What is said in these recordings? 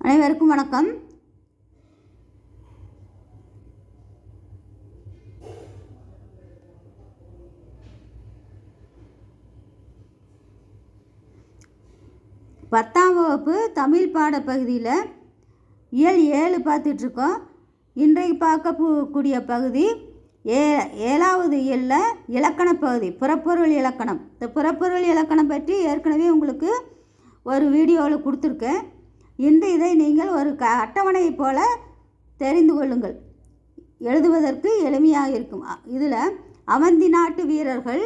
அனைவருக்கும் வணக்கம். பத்தாம் வகுப்பு தமிழ் பாடப்பகுதியில் இயல் ஏழு பார்த்துட்ருக்கோம். இன்றைக்கு பார்க்கக்கூடிய பகுதி ஏ ஏழாவது இயலில் இலக்கணப் பகுதி புறப்பொருள் இலக்கணம். இந்த புறப்பொருள் இலக்கணம் பற்றி ஏற்கனவே உங்களுக்கு ஒரு வீடியோவில் கொடுத்துருக்கேன். இன்று இதை நீங்கள் ஒரு க அட்டவணையைப் போல தெரிந்து கொள்ளுங்கள். எழுதுவதற்கு எளிமையாக இருக்கும். இதில் அவந்தி நாட்டு வீரர்கள்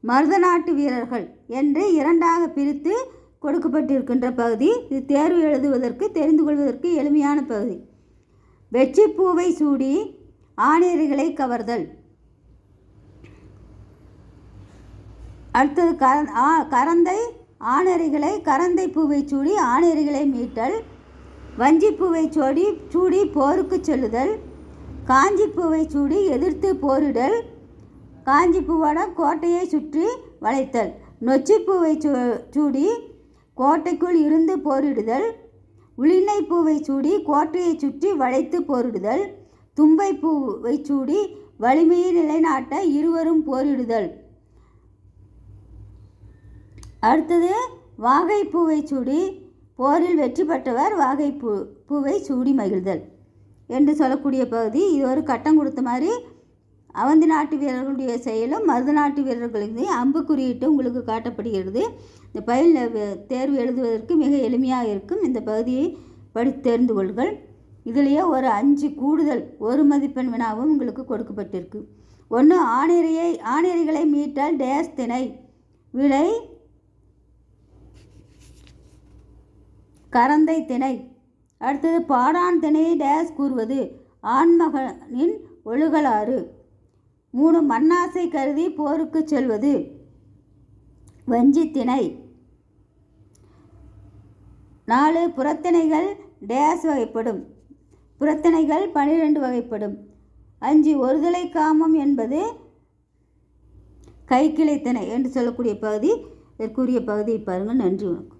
மருத நாட்டு வீரர்கள் என்று இரண்டாக பிரித்து கொடுக்கப்பட்டிருக்கின்ற பகுதி இது தேர்வு எழுதுவதற்கு தெரிந்து கொள்வதற்கு எளிமையான பகுதி. வெற்றிப்பூவை சூடி ஆணையர்களை கவர்தல். அடுத்தது கர ஆ கரந்தை ஆணரிகளை கரந்தை பூவை சூடி ஆணரிகளை மீட்டல் வஞ்சிப்பூவை சூடி சூடி போருக்கு செல்லுதல் காஞ்சிப்பூவை சூடி எதிர்த்து போரிடல் காஞ்சிப்பூவோட கோட்டையை சுற்றி வளைத்தல் நொச்சிப்பூவை சூடி கோட்டைக்குள் இருந்து போரிடுதல் உளினை பூவை சூடி கோட்டையை சுற்றி வளைத்து போரிடுதல் தும்பை பூவை சூடி வலிமையை நிலைநாட்ட இருவரும் போரிடுதல். அடுத்தது வாகை பூவை சூடி போரில் வெற்றி பெற்றவர் வாகை பூ பூவை சூடி மகிழ்தல் என்று சொல்லக்கூடிய பகுதி. இது ஒரு கட்டம் கொடுத்த மாதிரி அவந்தி நாட்டு வீரர்களுடைய செயலும் மருத நாட்டு வீரர்களுக்கு அம்பு குறியீட்டு உங்களுக்கு காட்டப்படுகிறது. இந்த பயில் தேர்வு எழுதுவதற்கு மிக எளிமையாக இருக்கும் இந்த பகுதியை படித்து தெரிந்து கொள்கள் இதிலேயே ஒரு அஞ்சு கூடுதல் ஒரு மதிப்பெண் வினாவும் உங்களுக்கு கொடுக்கப்பட்டிருக்கு. ஒன்று ஆணிரையை ஆணிரைகளை மீட்டால் டேஸ் திணை. விலை கரந்தை திணை. அடுத்தது பாடான் திணையை டேஸ் கூறுவது. ஆண்மகனின் ஒழுகலாறு. மூணு மண்ணாசை கருதி போருக்கு செல்வது. வஞ்சி திணை. நாலு புறத்திணைகள் டேஸ் வகைப்படும். புறத்திணைகள் பனிரெண்டு வகைப்படும். அஞ்சு ஒருதலை காமம் என்பது கைக்கிளை திணை என்று சொல்லக்கூடிய பகுதி இதற்குரிய பகுதியை பாருங்கள். நன்றி வணக்கம்.